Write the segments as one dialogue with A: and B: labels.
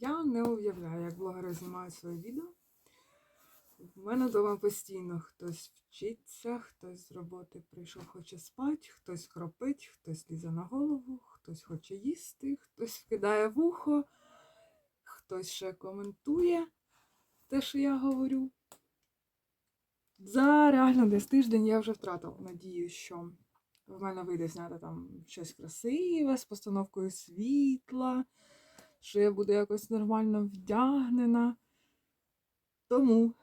A: Я не уявляю, як блогери знімають своє відео. В мене вдома постійно хтось вчиться, хтось з роботи прийшов, хоче спати, хтось хропить, хтось лізе на голову, хтось хоче їсти, хтось кидає вухо, хтось ще коментує те, що я говорю. За реально десь тиждень я вже втратила надію, що в мене вийде зняти там щось красиве з постановкою світла, що я буду якось нормально вдягнена. Тому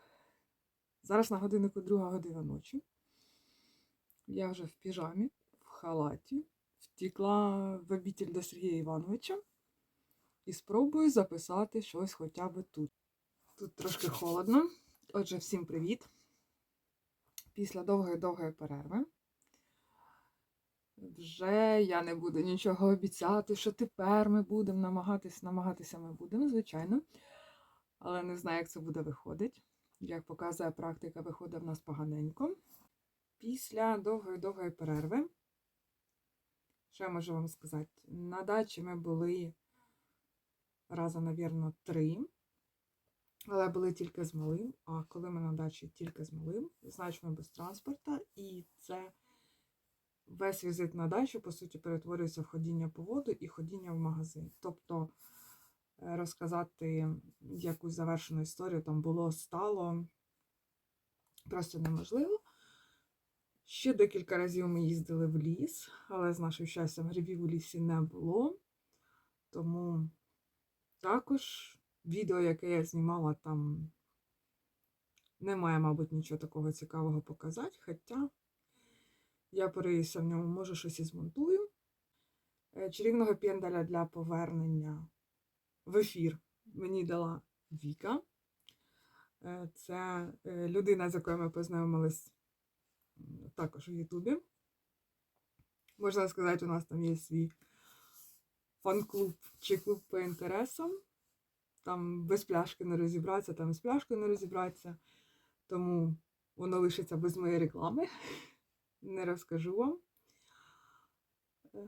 A: зараз на годиннику друга година ночі. Я вже в піжамі, в халаті, втікла в обітель до Сергія Івановича і спробую записати щось хоча б тут. Тут трошки холодно. Отже, всім привіт! Після довгої-довгої перерви. Вже я не буду нічого обіцяти, що тепер ми будемо намагатись, намагатися ми будемо, звичайно. Але не знаю, як це буде виходити. Як показує практика, виходить в нас поганенько. Після довгої-довгої перерви, що я можу вам сказати, на дачі ми були разом, навірно, три. Але були тільки з малим. А коли ми на дачі тільки з малим, значить ми без транспорта, і це весь візит на дачу, по суті, перетворюється в ходіння по воду і ходіння в магазин. Тобто е, розказати якусь завершену історію там було стало просто неможливо. Ще декілька разів ми їздили в ліс, але з нашим щастям грибів у лісі не було. Тому також відео, яке я знімала, там немає, мабуть, нічого такого цікавого показати. Хоча я пориюся в ньому, може щось і змонтую. Е, Чарівного пендаля для повернення в ефір мені дала Віка. Е, Це е, людина, з якою ми познайомились також у Ютубі. Можна сказати, у нас там є свій фан-клуб чи клуб по інтересам. Там без пляшки не розібратися, там з пляшкою не розібратися. Тому воно лишиться без моєї реклами. Не розкажу вам. Е,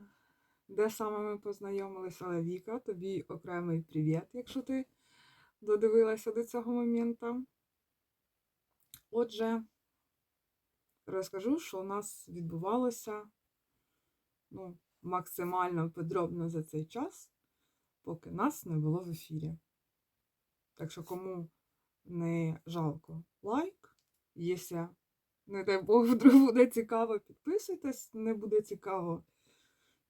A: Де саме ми познайомилися, але Віка, тобі окремий привіт, якщо ти додивилася до цього моменту. Отже, розкажу, що у нас відбувалося ну, максимально подробно за цей час, поки нас не було в ефірі. Так що, кому не жалко лайк, якщо, не дай Бог, вдруг буде цікаво, підписуйтесь, не буде цікаво,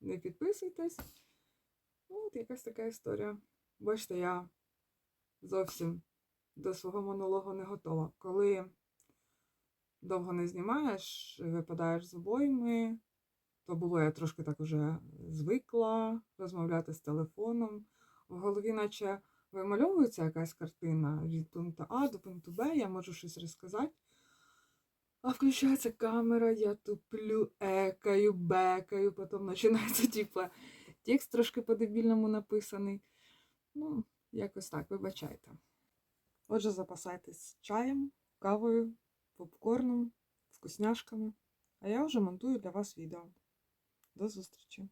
A: не підписуйтесь. Ну, от якась така історія. Бачите, я зовсім до свого монологу не готова. Коли довго не знімаєш, випадаєш з обойми, то було я трошки так уже звикла розмовляти з телефоном. В голові, наче вимальовується якась картина від пункту А до пункту Б, я можу щось розказати. А включається камера, я туплю, екаю, бекаю, потім починається, типу, текст трошки по-дебільному написаний. Ну, якось так, вибачайте. Отже, запасайтесь чаєм, кавою, попкорном, вкусняшками. А я вже монтую для вас відео. До зустрічі!